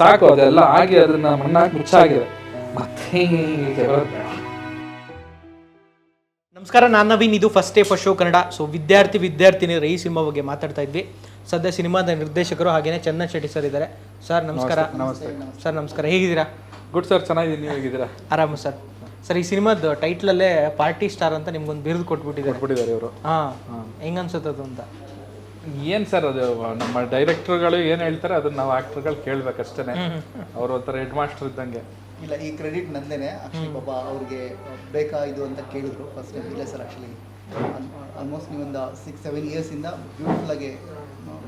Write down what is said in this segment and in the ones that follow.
ಸಾಕು ಅದೆಲ್ಲ ಆಗಿ ಅದನ್ನ ಮಣ್ಣಾಗಿ ಮುಚ್ಚಾಗಿದೆ. ಮತ್ತೆ ನಮಸ್ಕಾರ ನಾನು ನವೀನ್. ಇದು first day first show Kannada. So ವಿದ್ಯಾರ್ಥಿ ವಿದ್ಯಾರ್ಥಿನಿ ಈ ಸಿನಿಮಾ ಬಗ್ಗೆ ಮಾತಾಡ್ತಾ ಇದ್ವಿ. ಸದ್ಯ ಸಿನಿಮಾದ ನಿರ್ದೇಶಕರು ಹಾಗೇನೆ ಚಂದನ್ ಶೆಟ್ಟಿ ಸರ್ ಇದ್ದಾರೆ. ಸರ್ ನಮಸ್ಕಾರ. ನಮಸ್ತೆ ಸರ್ ನಮಸ್ಕಾರ. ಹೇಗಿದ್ದೀರಾ? ಗುಡ್ ಸರ್ ಚೆನ್ನಾಗಿದ್ದೀನಿ. ನೀವು ಹೇಗಿದ್ದೀರಾ? ಆರಾಮ ಸರ್ ಸರ್ ಈ ಸಿನಿಮಾದ ಟೈಟ್ಲಲ್ಲೇ ಪಾರ್ಟಿ ಸ್ಟಾರ್ ಅಂತ ನಿಮ್ಗೊಂದು ಬಿರುದು ಕೊಟ್ಬಿಟ್ಟಿದ್ದಾರೆ. ಕೊಟ್ಬಿಟ್ಟಿದ್ದಾರೆ ಇವರು. ಹಾಂ. ಹೆಂಗನ್ಸುತ್ತೆ ಅದು ಅಂತ? ಏನ್ ಸರ್ ಅದು ನಮ್ಮ ಡೈರೆಕ್ಟರ್ಗಳು ಏನ್ ಹೇಳ್ತಾರೆ ಅದನ್ನ ನಾವು ಆಕ್ಟರ್ಗಳು ಕೇಳಬೇಕಷ್ಟೇ ಅವ್ರು ಒಂಥರ ಹೆಡ್ ಮಾಸ್ಟರ್ ಇದ್ದಂಗೆ. ಇಲ್ಲ ಈ ಕ್ರೆಡಿಟ್ ನಂದೇನೆ ಅಕ್ಷಯ್ ಬಾಬಾ ಅವ್ರಿಗೆ ಬೇಕಾ ಇದು ಅಂತ ಕೇಳಿದ್ರು ಫಸ್ಟ್ ಟೈಮ್ ಇಲ್ಲ ಸರ್ ಆಕ್ಚುಲಿ ಆಲ್ಮೋಸ್ಟ್ ನೀವೊಂದು ಸಿಕ್ಸ್ ಸೆವೆನ್ ಇಯರ್ಸಿಂದ ಬ್ಯೂಟಿಫುಲ್ ಆಗಿ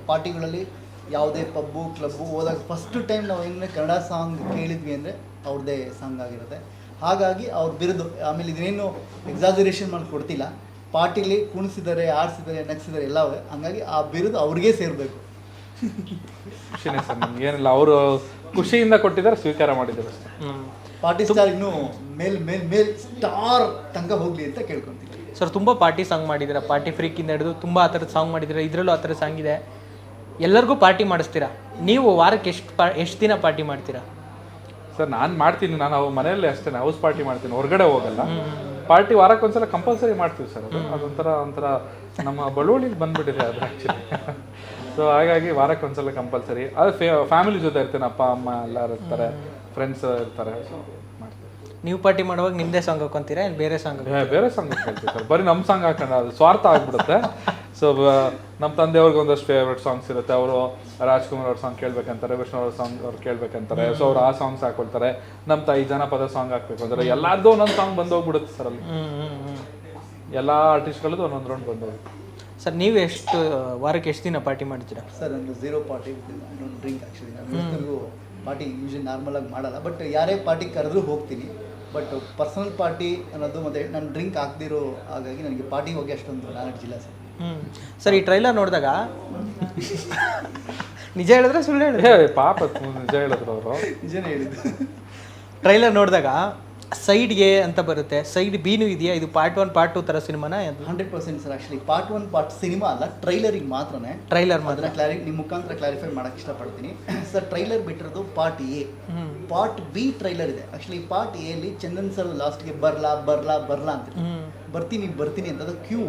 ಪಾರ್ಟಿಗಳಲ್ಲಿ ಯಾವುದೇ ಪಬ್ಬು ಕ್ಲಬ್ಬು ಹೋದಾಗ ಫಸ್ಟ್ ಟೈಮ್ ನಾವು ಹೆಂಗೆ ಕನ್ನಡ ಸಾಂಗ್ ಕೇಳಿದ್ವಿ ಅಂದರೆ ಅವ್ರದ್ದೇ ಸಾಂಗ್ ಆಗಿರುತ್ತೆ. ಹಾಗಾಗಿ ಅವ್ರು ಬಿರುದು ಆಮೇಲೆ ಇದನ್ನೇನು ಎಕ್ಸಾಜರೇಷನ್ ಮಾಡಿ ಕೊಡ್ತಿಲ್ಲ ಪಾರ್ಟಿಲಿ ಕುಣಿಸಿದರೆ ಆಡಿಸಿದ್ದಾರೆ ನಗ್ಸಿದರೆ ಎಲ್ಲ ಹಂಗಾಗಿ ಆ ಬಿರುದು ಅವ್ರಿಗೆ ಸೇರಬೇಕು. ಖುಷಿನೇ ಸರ್ ನಮ್ಗೆ ಏನಿಲ್ಲ. ಅವರು ಖುಷಿಯಿಂದ ಕೊಟ್ಟಿದ್ದಾರೆ ಸ್ವೀಕಾರ ಮಾಡಿದ್ದಾರೆ ಅಷ್ಟೇ. ಪಾರ್ಟಿ ಸ್ಟಾರ್ ಇನ್ನು ಮೇಲ್ ಮೇಲ್ ಮೇಲ್ ಸ್ಟಾರ್ ತಂಗ ಹೋಗ್ಲಿ ಅಂತ ಕೇಳ್ಕೊಂತೀನಿ ಸರ್ ತುಂಬ ಪಾರ್ಟಿ ಸಾಂಗ್ ಮಾಡಿದಿರ ಪಾರ್ಟಿ ಫ್ರೀಕಿಂದ ಹಿಡಿದು ತುಂಬ ಆ ಥರದ ಸಾಂಗ್ ಮಾಡಿದಿರ ಇದರಲ್ಲೂ ಆ ಥರ ಸಾಂಗ್ ಇದೆ. ಎಲ್ಲರಿಗೂ ಪಾರ್ಟಿ ಮಾಡಿಸ್ತೀರಾ? ನೀವು ವಾರಕ್ಕೆ ಎಷ್ಟು ಪಾ ಎಷ್ಟು ದಿನ ಪಾರ್ಟಿ ಮಾಡ್ತೀರಾ? ಸರ್ ನಾನು ಮಾಡ್ತೀನಿ. ನಾನು ಅವ್ ಮನೆಯಲ್ಲೇ ಅಷ್ಟೇ. ಹೌಸ್ ಪಾರ್ಟಿ ಮಾಡ್ತೀನಿ. ಹೊರಗಡೆ ಹೋಗಲ್ಲ. ಪಾರ್ಟಿ ವಾರಕ್ಕೆ ಒಂದ್ಸಲ ಕಂಪಲ್ಸರಿ ಮಾಡ್ತೀವಿ ಸರ್ ಅದು. ಅದೊಂಥರ ಒಂಥರ ನಮ್ಮ ಬಳುವಳಿಲಿ ಬಂದ್ಬಿಟ್ಟಿದೆ ಅದು ಆ್ಯಕ್ಚುಲಿ ಸೊ ಹಾಗಾಗಿ ವಾರಕ್ಕೆ ಒಂದ್ಸಲ ಕಂಪಲ್ಸರಿ. ಅದು ಫ್ಯಾಮಿಲಿ ಜೊತೆ ಇರ್ತೇನೆ ಅಪ್ಪ ಅಮ್ಮ ಎಲ್ಲರೂ ಇರ್ತಾರೆ ಫ್ರೆಂಡ್ಸ್ ಇರ್ತಾರೆ ಸೊ ಮಾಡ್ತೀವಿ. ನೀವು ಪಾರ್ಟಿ ಮಾಡುವಾಗ ನಿಮ್ಮದೇ ಸಾಂಗ್ ಹಾಕೊಂತೀರಾ ಬೇರೆ ಸಾಂಗ್ ಬೇರೆ ಸಾಂಗ್ ಕೇಳ್ತೀವಿ ಸರ್. ಬರೀ ನಮ್ಮ ಸಾಂಗ್ ಹಾಕೊಂಡು ಅದು ಸ್ವಾರ್ಥ ಆಗ್ಬಿಡುತ್ತೆ. ಸೊ ನಮ್ಮ ತಂದೆಯವ್ರಿಗೆ ಒಂದಷ್ಟು ಫೇವ್ರೆಟ್ ಸಾಂಗ್ಸ್ ಇರುತ್ತೆ. ಅವರು ರಾಜ್ಕುಮಾರ್ ಅವ್ರ ಸಾಂಗ್ ಕೇಳ್ಬೇಕಂತಾರೆ ವಿಷ್ಣು ಅವ್ರ ಸಾಂಗ್ ಅವ್ರು ಕೇಳ್ಬೇಕಂತಾರೆ. ಸೊ ಅವ್ರು ಆ ಸಾಂಗ್ಸ್ ಹಾಕೊಳ್ತಾರೆ. ನಮ್ಮ ತಾಯಿ ಜನಪದ ಸಾಂಗ್ ಹಾಕ್ಬೇಕು ಅಂದ್ರೆ ಎಲ್ಲಾರ್ದು ಒಂದೊಂದು ಸಾಂಗ್ ಬಂದೋಗ್ಬಿಡುತ್ತೆ ಸರ್ ಅಲ್ಲಿ. ಎಲ್ಲ ಆರ್ಟಿಸ್ಟ್ಗಳದ್ದು ಒಂದೊಂದು ರೌಂಡ್ ಬಂದೋಗುತ್ತೆ ಸರ್ ನೀವು ಎಷ್ಟು ವಾರಕ್ಕೆ ಎಷ್ಟು ದಿನ ಪಾರ್ಟಿ ಮಾಡ್ತೀರಾ? ಸರ್ ಒಂದು zero party don't drink actually ನಾನು ಪಾರ್ಟಿ ಯೂಶಲಿ ನಾರ್ಮಲ್ ಆಗಿ ಮಾಡಲ್ಲ. ಬಟ್ ಯಾರೇ ಪಾರ್ಟಿ ಕರೆದ್ರೂ ಹೋಗ್ತೀನಿ. ಬಟ್ ಪರ್ಸನಲ್ ಪಾರ್ಟಿ ಅನ್ನೋದು ಮತ್ತೆ ನಾನು ಡ್ರಿಂಕ್ ಹಾಕ್ದಿರೋ ಹಾಗಾಗಿ ನನಗೆ ಪಾರ್ಟಿ ಹೋಗಿ ಅಷ್ಟೊಂದು ನಾಲೆಡ್ಜ್ ಜಿಲ್ಲಾ ಸರ್. ಸರ್ ಈ ಟ್ರೈಲರ್ ನೋಡಿದಾಗ? ನಿಜ ಹೇಳಿದ್ರೆ ಸುಳ್ಳು ಹೇಳಿದ್ರೆ ಏ ಪಾಪ ತು- ನಿಜ ಹೇಳಿದ್ರು ಅವರು. ನಿಜನೇ ಹೇಳಿದ್ದು. ಟ್ರೈಲರ್ ನೋಡಿದಾಗ ಸೈಡ್ ಎ ಅಂತ ಬರುತ್ತೆ ಸೈಡ್ ಬಿನೂ ಇದೆಯಾ? ಇದು ಪಾರ್ಟ್ ಒನ್ ಪಾರ್ಟ್ ಟು ಥರ ಸಿನಿಮಾನ hundred percent sir actually part one part cinema ಅಲ್ಲ ಟ್ರೈಲರಿಗೆ ಮಾತ್ರನೇ. ಟ್ರೈಲರ್ ಮಾತ್ರ. ಕ್ಲಾರಿ ನಿಮ್ಮ ಮುಖಾಂತರ ಕ್ಲಾರಿಫೈ ಮಾಡಕ್ಕೆ ಇಷ್ಟಪಡ್ತೀನಿ. Sir trailer ಬಿಟ್ಟಿರೋದು part A. Part B trailer ಇದೆ. ಆಕ್ಚುಲಿ ಪಾರ್ಟ್ ಎ ಅಲ್ಲಿ ಚಂದನ್ ಸರ್ ಲಾಸ್ಟ್ಗೆ ಬರ್ಲಾ ಬರ್ಲಾ ಬರ್ಲಾ ಅಂತ ಬರ್ತೀನಿ ಬರ್ತೀನಿ ಅಂತ ಅದು ಕ್ಯೂ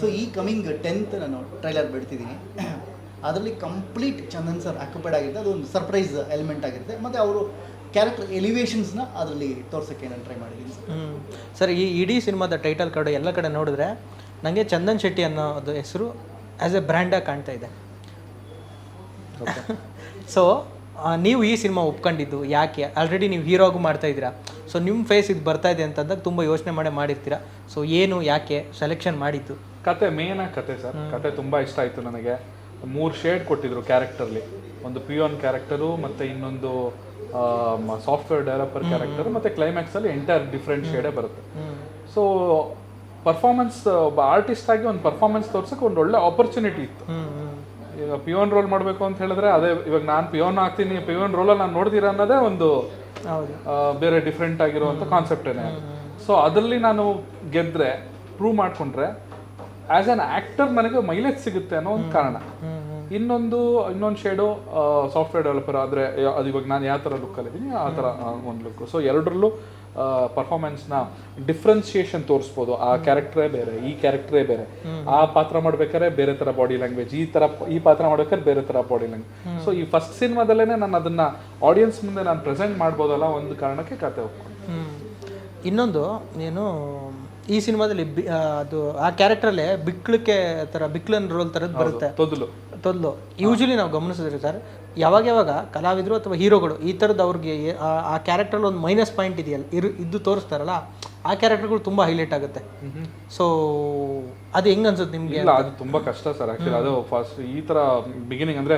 ಸೊ ಈ ಕಮಿಂಗ್ ಟೆಂತ್ ನಾನು ಟ್ರೈಲರ್ ಬಿಡ್ತಿದ್ದೀನಿ. ಅದರಲ್ಲಿ ಕಂಪ್ಲೀಟ್ ಚಂದನ್ ಸರ್ ಆಕ್ಯುಪೈಡ್ ಆಗಿರುತ್ತೆ ಅದು ಒಂದು ಸರ್ಪ್ರೈಸ್ ಎಲಿಮೆಂಟ್ ಆಗಿರುತ್ತೆ. ಮತ್ತು ಅವರು ಕ್ಯಾರೆಕ್ಟರ್ ಎಲಿವೇಶನ್ಸ್ನ ಅದರಲ್ಲಿ ತೋರ್ಸೋಕ್ಕೆ ನಾನು ಟ್ರೈ ಮಾಡಿದ್ದೀನಿ ಸರ್. ಹ್ಞೂ ಸರ್ ಈ ಇಡೀ ಸಿನಿಮಾದ ಟೈಟಲ್ ಕಾರ್ಡು ಎಲ್ಲ ಕಡೆ ನೋಡಿದ್ರೆ ನನಗೆ ಚಂದನ್ ಶೆಟ್ಟಿ ಅನ್ನೋದು ಹೆಸರು ಆ್ಯಸ್ ಎ ಬ್ರ್ಯಾಂಡಾಗಿ ಕಾಣ್ತಾ ಇದೆ. ಸೊ ನೀವು ಈ ಸಿನಿಮಾ ಒಪ್ಕೊಂಡಿದ್ದು ಯಾಕೆ? ಆಲ್ರೆಡಿ ನೀವು ಹೀರೋಗೂ ಮಾಡ್ತಾ ಇದ್ದೀರಾ. ಸೊ ನಿಮ್ಮ ಫೇಸ್ ಇದು ಬರ್ತಾ ಇದೆ ಅಂತಂದಾಗ ತುಂಬ ಯೋಚನೆ ಮಾಡೇ ಮಾಡಿರ್ತೀರಾ? ಸೊ ಏನು ಯಾಕೆ ಸೆಲೆಕ್ಷನ್ ಮಾಡಿದ್ದು? ಕತೆ ಮೇನ್ ಆಗಿ ಕತೆ ಸರ್. ಕತೆ ತುಂಬಾ ಇಷ್ಟ ಆಯ್ತು ನನಗೆ. ಮೂರು ಶೇಡ್ ಕೊಟ್ಟಿದ್ರು ಕ್ಯಾರೆಕ್ಟರ್ಲಿ. ಒಂದು ಪಿಯೋನ್ ಕ್ಯಾರೆಕ್ಟರು ಮತ್ತೆ ಇನ್ನೊಂದು ಸಾಫ್ಟ್ವೇರ್ ಡೆವಲಪರ್ ಕ್ಯಾರೆಕ್ಟರ್ ಮತ್ತೆ ಕ್ಲೈಮ್ಯಾಕ್ಸ್ ಅಲ್ಲಿ ಎಂಟೈರ್ ಡಿಫ್ರೆಂಟ್ ಶೇಡೇ ಬರುತ್ತೆ. ಸೊ ಪರ್ಫಾರ್ಮೆನ್ಸ್ ಒಬ್ಬ ಆರ್ಟಿಸ್ಟ್ ಆಗಿ ಒಂದು ಪರ್ಫಾರ್ಮೆನ್ಸ್ ತೋರ್ಸಕ್ಕೆ ಒಂದು ಒಳ್ಳೆ ಆಪರ್ಚುನಿಟಿ ಇತ್ತು. ಈಗ ಪಿಯೋನ್ ರೋಲ್ ಮಾಡಬೇಕು ಅಂತ ಹೇಳಿದ್ರೆ ಅದೇ ಇವಾಗ ನಾನು ಪಿಯೋನ್ ಆಗ್ತೀನಿ ಪಿಯೋನ್ ರೋಲಲ್ಲಿ ನಾನು ನೋಡ್ದಿರ ಅನ್ನೋದೇ ಒಂದು ಬೇರೆ ಡಿಫ್ರೆಂಟ್ ಆಗಿರುವಂಥ ಕಾನ್ಸೆಪ್ಟೇನೆ ಸೊ ಅದರಲ್ಲಿ ನಾನು ಗೆದ್ರೆ ಪ್ರೂವ್ ಮಾಡ್ಕೊಂಡ್ರೆ ಆಸ್ ಆನ್ ಆಕ್ಟರ್ ನನಗೆ ಮೈಲೇಜ್ ಸಿಗುತ್ತೆ ಅನ್ನೋ ಒಂದು ಕಾರಣ. ಇನ್ನೊಂದು ಇನ್ನೊಂದು ಶೇಡು ಸಾಫ್ಟ್ವೇರ್ ಡೆವಲಪರ್ ಆದರೆ ಅದು ಇವಾಗ ನಾನು ಯಾವ ಥರ ಲುಕ್ಕಲ್ಲಿದ್ದೀನಿ ಆ ಥರ ಒಂದು ಲುಕ್ ಸೊ ಎರಡರಲ್ಲೂ ಪರ್ಫಾರ್ಮೆನ್ಸ್ನ ಡಿಫ್ರೆನ್ಸಿಯೇಷನ್ ತೋರಿಸ್ಬೋದು. ಆ ಕ್ಯಾರೆಕ್ಟ್ರೇ ಬೇರೆ ಈ ಕ್ಯಾರೆಕ್ಟ್ರೇ ಬೇರೆ. ಆ ಪಾತ್ರ ಮಾಡ್ಬೇಕಾದ್ರೆ ಬೇರೆ ಥರ ಬಾಡಿ ಲ್ಯಾಂಗ್ವೇಜ್ ಈ ಥರ ಈ ಪಾತ್ರ ಮಾಡ್ಬೇಕಾದ್ರೆ ಬೇರೆ ಥರ ಬಾಡಿ ಲ್ಯಾಂಗ್ವೇಜ್ ಸೊ ಈ ಫಸ್ಟ್ ಸಿನಿಮಾದಲ್ಲೇ ನಾನು ಅದನ್ನ ಆಡಿಯನ್ಸ್ ಮುಂದೆ ನಾನು ಪ್ರೆಸೆಂಟ್ ಮಾಡ್ಬೋದಲ್ಲ ಒಂದು ಕಾರಣಕ್ಕೆ ಕತೆ ಒಪ್ಕೊಂಡು. ಇನ್ನೊಂದು ಏನು ಈ ಸಿನಿಮಾದಲ್ಲಿ ಬಿ- ಆ, ಅದು ಆ ಕ್ಯಾರೆಕ್ಟ್ರಲ್ಲೇ ಬಿಕ್ಳಕ್ಕೆ ತರ ಬಿಕ್ಲನ್ ರೋಲ್ ಥರದ್ದು ಬರುತ್ತೆ. ತೊದಲು. ತೊದ್ಲು. ಯೂಶಲಿ ನಾವು ಗಮನಿಸಿದ್ರೆ ಸರ್ ಯಾವಾಗ ಯಾವಾಗ ಕಲಾವಿದರು ಅಥವಾ ಹೀರೋಗಳು ಈ ಥರದ್ದು ಅವ್ರಿಗೆ ಏ- ಆ- ಕ್ಯಾರೆಕ್ಟರ್ ಕ್ಯಾರೆಕ್ಟ್ರಲ್ಲಿ ಒಂದು ಮೈನಸ್ ಪಾಯಿಂಟ್ ಇದೆಯಲ್ಲ ಇರು ಇದ್ದು ತೋರಿಸ್ತಾರಲ್ಲ ಆ ಕ್ಯಾರೆಕ್ಟರ್ಗಳು ತುಂಬ ಹೈಲೈಟ್ ಆಗುತ್ತೆ. ಸೊ ಅದು ಹೆಂಗ್ ಅನ್ಸುತ್ತೆ ನಿಮಗೆ ಇಲ್ಲ ಅದು ತುಂಬಾ ಕಷ್ಟ ಸರ್ ಆಕ್ಚುಲಿ ಅದು ಫಸ್ಟ್ ಈ ತರ ಬಿಗಿನಿಂಗ್ ಅಂದ್ರೆ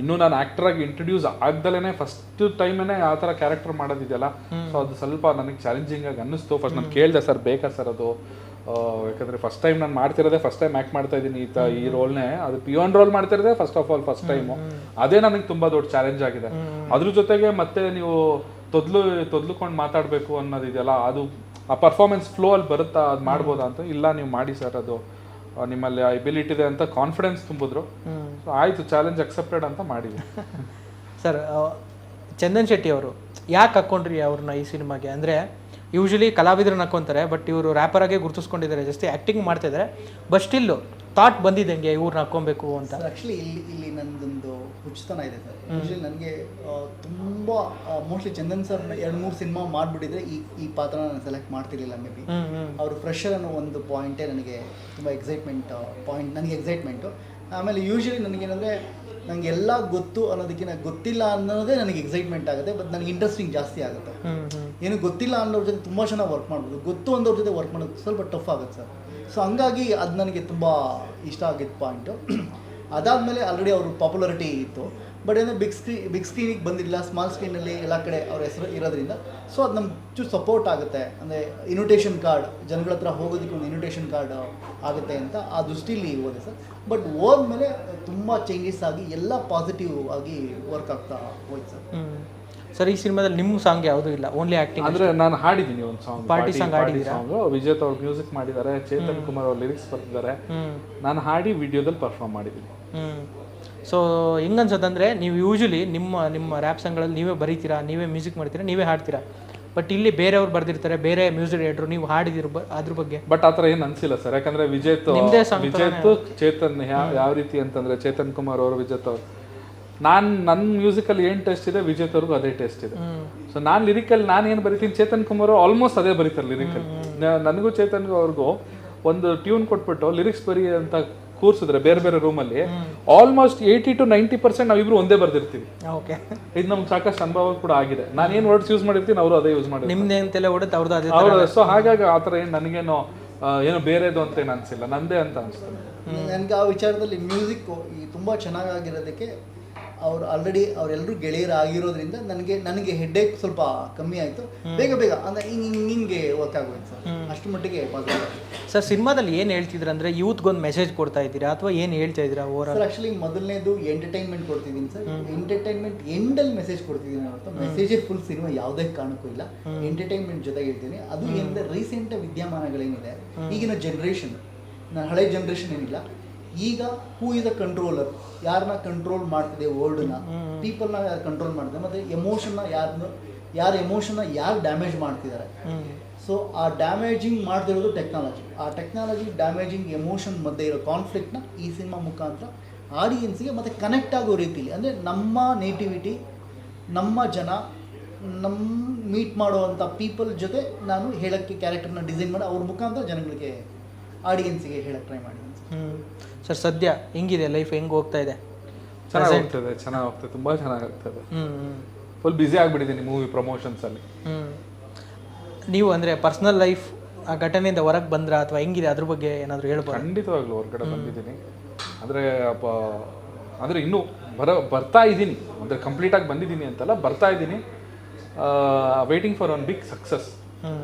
ಇನ್ನೂ ನಾನು ಆಕ್ಟರ್ ಆಗಿ ಇಂಟ್ರೊಡ್ಯೂಸ್ ಆಗ್ದಲೇ ಫಸ್ಟ್ ಟೈಮೇನೆ ಆ ಥರ ಕ್ಯಾರೆಕ್ಟರ್ ಮಾಡೋದಿದೆಯಲ್ಲ? ಸೊ ಅದು ಸ್ವಲ್ಪ ನನಗೆ ಚಾಲೆಂಜಿಂಗ್ ಆಗಿ ಅನ್ನಿಸ್ತು. ಫಸ್ಟ್ ನಾನು ಕೇಳಿದೆ ಸರ್ ಬೇಕಾ ಸರ್ ಅದು? ಯಾಕಂದ್ರೆ ಫಸ್ಟ್ ಟೈಮ್ ನಾನು ಮಾಡ್ತಿರೋದೇ ಫಸ್ಟ್ ಟೈಮ್ ಆ್ಯಕ್ಟ್ ಮಾಡ್ತಾ ಇದ್ದೀನಿ ಈ ತ ಈ ರೋಲ್ನೇ ಅದು peon role ಮಾಡ್ತಿರೋದೇ first of all first time ಅದೇ ನನಗೆ ತುಂಬಾ ದೊಡ್ಡ ಚಾಲೆಂಜ್ ಆಗಿದೆ. ಅದ್ರ ಜೊತೆಗೆ ಮತ್ತೆ ನೀವು ತೊದ್ಲು ತೊದ್ಲುಕೊಂಡು ಮಾತಾಡಬೇಕು ಅನ್ನೋದಿದೆಯಲ್ಲ ಅದು ಆ ಪರ್ಫಾರ್ಮೆನ್ಸ್ ಫ್ಲೋ ಅಲ್ಲಿ ಬರುತ್ತಾ ಅದು ಮಾಡ್ಬೋದಾ ಅಂತ? ಇಲ್ಲ ನೀವು ಮಾಡಿ ಸರ್ ಅದು. ನಿಮ್ಮಲ್ಲಿ ಎಬಿಲಿಟಿ ಇದೆ ಅಂತ ಕಾನ್ಫಿಡೆನ್ಸ್ ತುಂಬಿದ್ರು. ಸೊ ಆಯ್ತು ಚಾಲೆಂಜ್ ಅಕ್ಸೆಪ್ಟೆಡ್ ಅಂತ ಮಾಡಿದ್ವಿ. ಸರ್ ಚಂದನ್ ಶೆಟ್ಟಿ ಅವರು ಯಾಕೆ ಹಾಕ್ಕೊಂಡ್ರಿ ಅವ್ರನ್ನ ಈ ಸಿನಿಮಾಗೆ? ಅಂದರೆ ಯೂಶಲಿ ಕಲಾವಿದ್ರನ್ನ ನಕ್ಕೊಂತಾರೆ ಬಟ್ ಇವರು ರ್ಯಾಪರ್ ಆಗೇ ಗುರುತಿಸ್ಕೊಂಡಿದ್ದಾರೆ ಜಸ್ಟ್ ಆ್ಯಕ್ಟಿಂಗ್ ಮಾಡ್ತಿದ್ದಾರೆ. ಬಟ್ ಸ್ಟಿಲ್ ಥಾಟ್ ಬಂದಿದೆ ಬಂದಿದ್ದಂಗೆ ಇವ್ರನ್ನ ಹಾಕ್ಕೊಬೇಕು ಅಂತ. ಆಕ್ಚುಲಿ ಆ್ಯಕ್ಚುಲಿ ಇಲ್ಲಿ ಇಲ್ಲಿ ನಂದೊಂದು ಹುಚ್ಚುತನ ಇದೆ ಸರ್ ಯೂಶಲಿ ನನಗೆ ತುಂಬ ಮೋಸ್ಟ್ಲಿ ಚಂದನ್ ಸರ್ ಎರಡು ಮೂರು ಸಿನಿಮಾ ಮಾಡಿಬಿಟ್ಟಿದ್ರೆ ಈ ಈ ಪಾತ್ರನ ನಾನು ಸೆಲೆಕ್ಟ್ ಮಾಡ್ತಿರ್ಲಿಲ್ಲ ಮೇ ಬಿ ಅವರು ಫ್ರೆಶರ್ ಅನ್ನೋ ಒಂದು ಪಾಯಿಂಟೇ ನನಗೆ ತುಂಬ ಎಕ್ಸೈಟ್ಮೆಂಟ್ ಪಾಯಿಂಟ್ ನನಗೆ ಎಕ್ಸೈಟ್ಮೆಂಟು ಆಮೇಲೆ ಯೂಶಲಿ ನನಗೇನಂದರೆ ನನಗೆ ಎಲ್ಲ ಗೊತ್ತು ಅನ್ನೋದಕ್ಕಿಂತ ಗೊತ್ತಿಲ್ಲ ಅನ್ನೋದೇ ನನಗೆ ಎಕ್ಸೈಟ್ಮೆಂಟ್ ಆಗುತ್ತೆ ಬಟ್ ನನಗೆ ಇಂಟ್ರೆಸ್ಟಿಂಗ್ ಜಾಸ್ತಿ ಆಗುತ್ತೆ. ಏನು ಗೊತ್ತಿಲ್ಲ ಅನ್ನೋರ ಜೊತೆ ತುಂಬ ಚೆನ್ನಾಗಿ ವರ್ಕ್ ಮಾಡ್ಬೋದು. ಗೊತ್ತು ಅಂದೋರ ಜೊತೆ ವರ್ಕ್ ಮಾಡೋದು ಸ್ವಲ್ಪ ಟಫ್ ಆಗುತ್ತೆ ಸರ್. ಸೊ ಹಂಗಾಗಿ ಅದು ನನಗೆ ತುಂಬ ಇಷ್ಟ ಆಗಿದ್ದ ಪಾಯಿಂಟು ಅದಾದಮೇಲೆ ಆಲ್ರೆಡಿ ಅವರು ಪಾಪ್ಯುಲಾರಿಟಿ ಇತ್ತು. ಬಟ್ ಏನೋ ಬಿಗ್ ಸ್ಕ್ರೀನ್ ಬಿಗ್ ಸ್ಕ್ರೀನಿಗೆ ಬಂದಿಲ್ಲ ಸ್ಮಾಲ್ ಸ್ಕ್ರೀನಲ್ಲಿ ಎಲ್ಲ ಕಡೆ ಅವ್ರ ಹೆಸರು ಇರೋದ್ರಿಂದ. ಸೊ ಅದು ನಮ್ಗೆ ಚೂರು ಸಪೋರ್ಟ್ ಆಗುತ್ತೆ. ಅಂದರೆ ಇನ್ವಿಟೇಷನ್ ಕಾರ್ಡ್ ಜನಗಳ ಹತ್ರ ಹೋಗೋದಕ್ಕೆ ಒಂದು ಇನ್ವಿಟೇಷನ್ ಕಾರ್ಡ್ ಆಗುತ್ತೆ ಅಂತ ಆ ದೃಷ್ಟಿಲಿ ಹೋದೆ ಸರ್. ಬಟ್ ಹೋದ್ಮೇಲೆ ತುಂಬ ಚೇಂಜಸ್ ಆಗಿ ಎಲ್ಲ ಪಾಸಿಟಿವ್ ಆಗಿ ವರ್ಕ್ ಆಗ್ತಾ ಹೋಯ್ತು ಸರ್. ಸರ್ ಈ ಸಿನಿಮಾದಲ್ಲಿ ನಿಮ್ಮ ಸಾಂಗ್ ಯಾವುದೂ ಇಲ್ಲ? ಓನ್ಲಿ ಆಕ್ಟಿಂಗ್ ಅಂದ್ರೆ ನಾನು ಹಾಡಿದ್ದೀನಿ ಒಂದು ಸಾಂಗ್ ಪಾರ್ಟಿ ಸಾಂಗ್ ಹಾಡಿದ್ದೀನಿ ಸಾಂಗ್ ವಿಜೇತ್ ಅವ್ರು ಮ್ಯೂಸಿಕ್ ಮಾಡಿದ್ದಾರೆ ಚೇತನ್ ಕುಮಾರ್ ಅವ್ರು ಲಿರಿಕ್ಸ್ ಬರ್ತಿದ್ದಾರೆ. ನಾನು ಹಾಡಿ ವಿಡಿಯೋದಲ್ಲಿ ಪರ್ಫಾರ್ಮ್ ಮಾಡಿದ್ದೀನಿ. ಸೊ ಹೆಂಗನ್ಸತ್ತಂದ್ರೆ ನೀವು ಯೂಶ್ವಲಿ ನಿಮ್ಮ ನಿಮ್ಮ ರ್ಯಾಪ್ ಸಾಂಗ್ಗಳಲ್ಲಿ ನೀವೇ ಬರೀತೀರಾ ನೀವೇ ಮ್ಯೂಸಿಕ್ ಮಾಡ್ತೀರಾ ನೀವೇ ಹಾಡ್ತೀರಾ? ಬಟ್ ಇಲ್ಲಿ ಬೇರೆಯವ್ರು ಬರ್ದಿರ್ತಾರೆ ಬೇರೆ ಮ್ಯೂಸಿಕ್ ಡೈರೆಕ್ಟ್ರು ನೀವು ಹಾಡಿದಿರ ಅದ್ರ ಬಗ್ಗೆ. ಬಟ್ ಆತರ ಏನು ಅನ್ಸಿಲ್ಲ ಸರ್. ಯಾಕಂದ್ರೆ ವಿಜೇತ್ ವಿಜೇತ್ ಚೇತನ್ ಯಾವ ಯಾವ ರೀತಿ ಅಂತಂದ್ರೆ ಚೇತನ್ ಕುಮಾರ್ ಅವರು ವಿಜೇತ್ ಅವರು. ನಾನ್ ನನ್ನ ಮ್ಯೂಸಿಕಲ್ಲಿ ಏನು ಟೇಸ್ಟ್ ಇದೆ ವಿಜೇತ್ ಅವ್ರಿಗೂ ಅದೇ ಟೇಸ್ಟ್ ಇದೆ. ಸೊ ನಾನು ಲಿರಿಕಲ್ ನಾನು ಏನು ಬರಿತೀನಿ ಚೇತನ್ ಕುಮಾರ್ ಆಲ್ಮೋಸ್ಟ್ ಅದೇ ಬರೀತಾರೆ ಲಿರಿಕಲ್ ನನಗೂ ಚೇತನ್ ಅವ್ರಿಗೂ ಒಂದು ಟ್ಯೂನ್ ಕೊಟ್ಬಿಟ್ಟು ಲಿರಿಕ್ಸ್ ಬರೀ ಅಂತ ಕೂರ್ಸಿದ್ರೆ ಬೇರೆ ಬೇರೆ ರೂಮಲ್ಲಿ almost eighty to ninety percent ನಾವಿಬ್ರು ಒಂದೇ ಬರ್ದಿರ್ತೀವಿ. ಓಕೆ. ಇದು ನಮ್ಗೆ ಸಾಕಷ್ಟು ಅನುಭವ ಕೂಡ ಆಗಿದೆ. ನಾನು ಏನು ವರ್ಡ್ಸ್ ಯೂಸ್ ಮಾಡಿರ್ತೀನಿ ಅವರು ಅದೇ ಯೂಸ್ ಮಾಡಿದ್ರು ನಿಮ್ದು ಅಂತೆಲ್ಲ ಹೊಡೆದು ಅವ್ರದ್ದು ಅದೇ ಅವ್ರ ಸೊ ಹಾಗಾಗಿ ಆ ಥರ ಏನು ನನಗೇನು ಏನು ಏನೋ ಬೇರೆದು ಅಂತ ಏನು ಅನ್ಸಿಲ್ಲ. ನಂದೇ ಅಂತ ಅನಿಸ್ತದೆ ನನಗೆ ಆ ವಿಚಾರದಲ್ಲಿ ಮ್ಯೂಸಿಕ್ ಈ ತುಂಬ ಚೆನ್ನಾಗಿರೋದಕ್ಕೆ ಅವ್ರು ಆಲ್ರೆಡಿ ಅವರೆಲ್ಲರೂ ಗೆಳೆಯರಾಗಿರೋದ್ರಿಂದ ನನಗೆ ನನಗೆ ಹೆಡ್ಡೇಕ್ ಸ್ವಲ್ಪ ಕಮ್ಮಿ ಆಯಿತು. ಬೇಗ ಬೇಗ. ಅಂದರೆ ಹಿಂಗೆ ಹಿಂಗೆ ಹಿಂಗೆ ವರ್ಕ್ ಆಗೋಯ್ತು ಸರ್. ಅಷ್ಟು ಮಟ್ಟಿಗೆ ಸರ್ ಸಿನಿಮಾದಲ್ಲಿ ಏನು ಹೇಳ್ತಿದ್ರು ಅಂದರೆ ಯೂತ್ಗೊಂದು ಮೆಸೇಜ್ ಕೊಡ್ತಾ ಇದ್ದೀರಾ ಅಥವಾ ಏನು ಹೇಳ್ತಾ ಇದ್ದೀರಾ ಓವರ್ ಸರ್ ಆ್ಯಕ್ಚುಲಿ ಮೊದಲನೇದು ಎಂಟರ್ಟೈನ್ಮೆಂಟ್ ಕೊಡ್ತಿದ್ದೀನಿ ಸರ್. ಎಂಟರ್ಟೈನ್ಮೆಂಟ್ ಎಂಡಲ್ಲಿ ಮೆಸೇಜ್ ಕೊಡ್ತಿದ್ದೀನಿ ಹೊರತು. ಮೆಸೇಜೇ ಫುಲ್ ಸಿನಿಮಾ ಯಾವುದೇ ಕಾರಣಕ್ಕೂ ಇಲ್ಲ. ಎಂಟರ್ಟೈನ್ಮೆಂಟ್ ಜೊತೆಗೆ ಹೇಳ್ತೀನಿ ಅದು ಏನಂದರೆ ರೀಸೆಂಟ್ ವಿದ್ಯಮಾನಗಳೇನಿದೆ. ಈಗಿನ ಜನ್ರೇಷನ್ ನಾನು ಹಳೆ ಜನ್ರೇಷನ್ ಏನಿಲ್ಲ. ಈಗ ಹೂ ಇಸ್ ಅ ಕಂಟ್ರೋಲರ್ ಯಾರನ್ನ ಕಂಟ್ರೋಲ್ ಮಾಡ್ತಿದೆ ವರ್ಲ್ಡ್ನ ಪೀಪಲ್ನ ಯಾರು ಕಂಟ್ರೋಲ್ ಮಾಡ್ತಿದೆ? ಮತ್ತು ಎಮೋಷನ್ನ ಯಾರನ್ನ ಯಾರ ಎಮೋಷನ್ನ ಯಾರು ಡ್ಯಾಮೇಜ್ ಮಾಡ್ತಿದ್ದಾರೆ? ಸೊ ಆ ಡ್ಯಾಮೇಜಿಂಗ್ ಮಾಡ್ತಿರೋದು ಟೆಕ್ನಾಲಜಿ ಆ ಟೆಕ್ನಾಲಜಿ ಡ್ಯಾಮೇಜಿಂಗ್ ಎಮೋಷನ್ ಮಧ್ಯೆ ಇರೋ ಕಾನ್ಫ್ಲಿಕ್ಟ್ನ ಈ ಸಿನಿಮಾ ಮುಖಾಂತರ ಆಡಿಯನ್ಸ್ಗೆ ಮತ್ತೆ ಕನೆಕ್ಟ್ ಆಗೋ ರೀತಿಲಿ ಅಂದರೆ ನಮ್ಮ ನೇಟಿವಿಟಿ ನಮ್ಮ ಜನ ನಮ್ಮ ಮೀಟ್ ಮಾಡುವಂಥ ಪೀಪಲ್ ಜೊತೆ ನಾನು ಹೇಳೋಕ್ಕೆ ಕ್ಯಾರೆಕ್ಟರ್ನ ಡಿಸೈನ್ ಮಾಡಿ ಅವ್ರ ಮುಖಾಂತರ ಜನಗಳಿಗೆ ಆಡಿಯನ್ಸಿಗೆ ಹೇಳಕ್ಕೆ ಟ್ರೈ ಮಾಡಿ ಹ್ಞೂ ಸರ್ ಸದ್ಯ ಹೆಂಗಿದೆ? ಲೈಫ್ ಹೆಂಗ್ ಹೋಗ್ತಾ ಇದೆ? ಚೆನ್ನಾಗಿ ಹೋಗ್ತದೆ ಚೆನ್ನಾಗಿ ಹೋಗ್ತದೆ ತುಂಬಾ ಚೆನ್ನಾಗಿ ಆಗ್ತದೆ. ಫುಲ್ ಬ್ಯುಸಿ ಆಗಿಬಿಟ್ಟಿದ್ದೀನಿ ಮೂವಿ ಪ್ರಮೋಷನ್ಸ್ ಅಲ್ಲಿ. ಹ್ಞೂ ನೀವು ಅಂದರೆ ಪರ್ಸ್ನಲ್ ಲೈಫ್ ಆ ಘಟನೆಯಿಂದ ಹೊರಗೆ ಬಂದ್ರ ಅಥವಾ ಹೆಂಗಿದೆ? ಅದ್ರ ಬಗ್ಗೆ ಏನಾದರೂ ಹೇಳ್ಬೋದು? ಖಂಡಿತವಾಗ್ಲೂ ಹೊರಗಡೆ ಬಂದಿದ್ದೀನಿ. ಆದರೆ ಅಂದರೆ ಇನ್ನೂ ಬರ ಬರ್ತಾ ಇದ್ದೀನಿ. ಅಂದರೆ ಕಂಪ್ಲೀಟಾಗಿ ಬಂದಿದ್ದೀನಿ ಅಂತಲ್ಲ ಬರ್ತಾ ಇದ್ದೀನಿ. Waiting for one big success ಹ್ಞೂ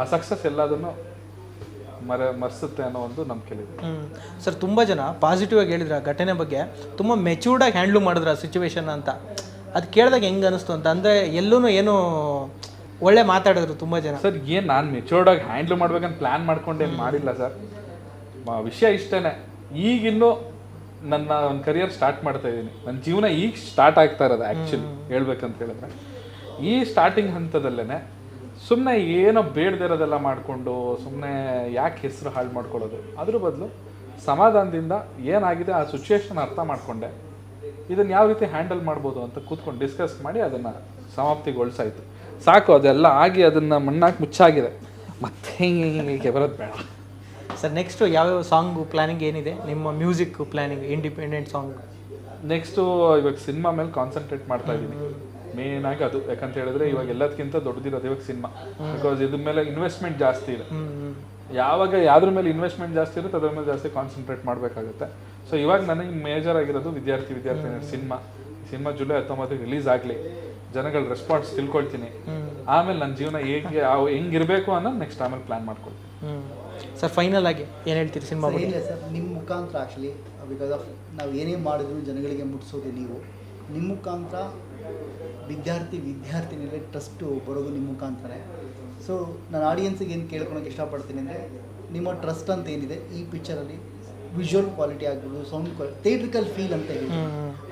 ಆ ಸಕ್ಸಸ್ ಎಲ್ಲದನ್ನು ಮರ ಮರೆಸುತ್ತೆ ಅನ್ನೋ ಒಂದು ನಂಬಿಕೆಲಿದೆ ಸರ್ ತುಂಬ ಜನ ಪಾಸಿಟಿವ್ ಆಗಿ ಹೇಳಿದ್ರು ಆ ಘಟನೆ ಬಗ್ಗೆ. ತುಂಬ ಮೆಚೂರ್ಡಾಗಿ ಹ್ಯಾಂಡ್ಲ್ ಮಾಡಿದ್ರು ಆ ಸಿಚುವೇಶನ್ ಅಂತ. ಅದು ಕೇಳಿದಾಗ ಹೆಂಗೆ ಅನಿಸ್ತು ಅಂತ? ಅಂದರೆ ಎಲ್ಲೂ ಏನು ಒಳ್ಳೆ ಮಾತಾಡಿದ್ರು ತುಂಬ ಜನ. ಸರ್ ಏನು ನಾನು ಮೆಚೂರ್ಡಾಗಿ ಹ್ಯಾಂಡ್ಲ್ ಮಾಡ್ಬೇಕಂತ ಪ್ಲ್ಯಾನ್ ಮಾಡ್ಕೊಂಡೇನು ಮಾಡಿಲ್ಲ ಸರ್. ವಿಷಯ ಇಷ್ಟೇ ಈಗಿನ್ನೂ ನನ್ನ ಒಂದು ಕರಿಯರ್ ಸ್ಟಾರ್ಟ್ ಮಾಡ್ತಾ ಇದ್ದೀನಿ. ನನ್ನ ಜೀವನ ಈಗ ಸ್ಟಾರ್ಟ್ ಆಗ್ತಾ ಇರೋದು ಆ್ಯಕ್ಚುಲಿ ಹೇಳ್ಬೇಕಂತ ಹೇಳಿದ್ರೆ. ಈ ಸ್ಟಾರ್ಟಿಂಗ್ ಹಂತದಲ್ಲೇ ಸುಮ್ಮನೆ ಏನೋ ಬೇಡದೇ ಇರೋದೆಲ್ಲ ಮಾಡಿಕೊಂಡು ಸುಮ್ಮನೆ ಯಾಕೆ ಹೆಸರು ಹಾಳು ಮಾಡ್ಕೊಳ್ಳೋದು? ಅದ್ರ ಬದಲು ಸಮಾಧಾನದಿಂದ ಏನಾಗಿದೆ ಆ ಸಿಚುವೇಶನ್ ಅರ್ಥ ಮಾಡಿಕೊಂಡೆ. ಇದನ್ನು ಯಾವ ರೀತಿ ಹ್ಯಾಂಡಲ್ ಮಾಡ್ಬೋದು ಅಂತ ಕೂತ್ಕೊಂಡು ಡಿಸ್ಕಸ್ ಮಾಡಿ ಅದನ್ನು ಸಮಾಪ್ತಿಗೊಳಿಸಾಯಿತು. ಸಾಕು ಅದೆಲ್ಲ ಆಗಿ ಅದನ್ನು ಮಣ್ಣಾಕಿ ಮುಚ್ಚಾಗಿದೆ. ಮತ್ತೆ ಹಿಂಗೆ ಹಿಂಗೆ ಬರೋದು ಬೇಡ. ಸರ್ ನೆಕ್ಸ್ಟು ಯಾವ್ಯಾವ ಸಾಂಗು ಪ್ಲ್ಯಾನಿಂಗ್ ಏನಿದೆ? ನಿಮ್ಮ music planning independent song next ಇವಾಗ ಸಿನಿಮಾ ಮೇಲೆ ಕಾನ್ಸಂಟ್ರೇಟ್ ಮಾಡ್ತಾ ಇದ್ದೀನಿ ಮೇನ್ ಆಗಿ ಅದು. ಯಾಕಂತ ಹೇಳಿದ್ರೆ ಇವಾಗ ಎಲ್ಲದಕ್ಕಿಂತ ದೊಡ್ಡದಿರೋದು ಇವಾಗ ಸಿನಿಮಾ ಬಿಕಾಸ್ ಇದ್ರ ಮೇಲೆ ಇನ್ವೆಸ್ಟ್ಮೆಂಟ್ ಜಾಸ್ತಿ ಇದೆ. ಯಾವಾಗ ಯಾವ್ದ್ರ ಮೇಲೆ ಇನ್ವೆಸ್ಟ್ಮೆಂಟ್ ಜಾಸ್ತಿ ಇರುತ್ತೆ ಅದ್ರ ಮೇಲೆ ಜಾಸ್ತಿ ಕಾನ್ಸಂಟ್ರೇಟ್ ಮಾಡಬೇಕಾಗುತ್ತೆ. ಸೊ ಇವಾಗ ನನಗೆ ಮೇಜರ್ ಆಗಿರೋದು Vidyarthi Vidyarthi cinema cinema July ಹತ್ತೊಂಬತ್ತಕ್ಕೆ release ಆಗಲಿ. ಜನಗಳ ರೆಸ್ಪಾನ್ಸ್ ತಿಳ್ಕೊಳ್ತೀನಿ. ಆಮೇಲೆ ನನ್ನ ಜೀವನ ಹೇಗೆ ಹೆಂಗ್ ಹೆಂಗಿರಬೇಕು ಅನ್ನೋದು ನೆಕ್ಸ್ಟ್ ಆಮೇಲೆ ಪ್ಲಾನ್ ಮಾಡ್ಕೊಳ್ತೀನಿ. ಸರ್ ಫೈನಲ್ ಆಗಿ ಏನು ಹೇಳ್ತೀರಿ ಸಿನಿಮಾ ಬಗ್ಗೆ? ಏನಿಲ್ಲ ಸರ್ ನಿಮ್ಮ ಮುಖಾಂತರ ಆ್ಯಕ್ಚುಲಿ ಬಿಕಾಸ್ ಆಫ್ ನಾವು ಏನೇ ಮಾಡಿದ್ರು ಜನಗಳಿಗೆ ಮುಟ್ಟಿಸೋದು ನೀವು. ನಿಮ್ಮ ಮುಖಾಂತರ ವಿದ್ಯಾರ್ಥಿ ವಿದ್ಯಾರ್ಥಿನಿಗೆ ಟ್ರಸ್ಟು ಬರೋದು ನಿಮ್ಮ ಮುಖಾಂತರ ಸೊ ನಾನು ಆಡಿಯನ್ಸಿಗೆ ಏನು ಕೇಳ್ಕೊಳಕ್ಕೆ ಇಷ್ಟಪಡ್ತೀನಿ ಅಂದರೆ ನಿಮ್ಮ ಟ್ರಸ್ಟ್ ಅಂತ ಏನಿದೆ ಈ ಪಿಕ್ಚರಲ್ಲಿ ವಿಜುವಲ್ ಕ್ವಾಲಿಟಿ ಆಗ್ಬೋದು ಸೌಂಡ್ ಕ್ವಾಲಿಟಿ ಥಿಯೇಟ್ರಿಕಲ್ ಫೀಲ್ ಅಂತ ಹೇಳಿ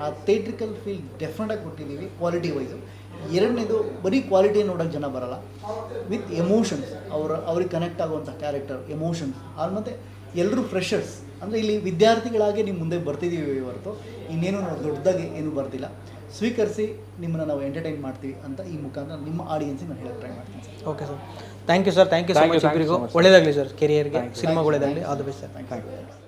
ಆ ಥಿಯೇಟ್ರಿಕಲ್ ಫೀಲ್ ಡೆಫಿನೆಟಾಗಿ ಕೊಟ್ಟಿದ್ದೀವಿ ಕ್ವಾಲಿಟಿ ವೈಸು ಎರಡನೇದು ಬರೀ ಕ್ವಾಲಿಟಿ ನೋಡೋಕ್ಕೆ ಜನ ಬರಲ್ಲ. ವಿತ್ ಎಮೋಷನ್ಸ್ ಅವರ ಅವ್ರಿಗೆ ಕನೆಕ್ಟ್ ಆಗುವಂಥ ಕ್ಯಾರೆಕ್ಟರ್ ಎಮೋಷನ್ಸ್ ಅದು ಮತ್ತು ಎಲ್ಲರೂ ಫ್ರೆಷರ್ಸ್ ಅಂದರೆ ಇಲ್ಲಿ ವಿದ್ಯಾರ್ಥಿಗಳಾಗಿ ನಿಮ್ಮ ಮುಂದೆ ಬರ್ತಿದ್ದೀವಿ ಹೊರತು ಇನ್ನೇನು ನಾವು ದೊಡ್ಡದಾಗಿ ಏನು ಬರ್ತಿಲ್ಲ ಸ್ವೀಕರಿಸಿ ನಿಮ್ಮನ್ನು ನಾವು ಎಂಟರ್ಟೈನ್ ಮಾಡ್ತೀವಿ ಅಂತ ಈ ಮುಖಾಂತರ ನಿಮ್ಮ ಆಡಿಯನ್ಸಿಗೆ ನಾನು ಹೇಳಕ್ಕೆ ಟ್ರೈ ಮಾಡ್ತೀನಿ sir. Okay sir thank you sir thank you so much. ಒಳ್ಳೇದಾಗಲಿ ಸರ್ ಕೆರಿಯರ್ಗೆ ಸಿನಿಮಾ ಒಳ್ಳೇದಾಗಲಿ all the best sir thank you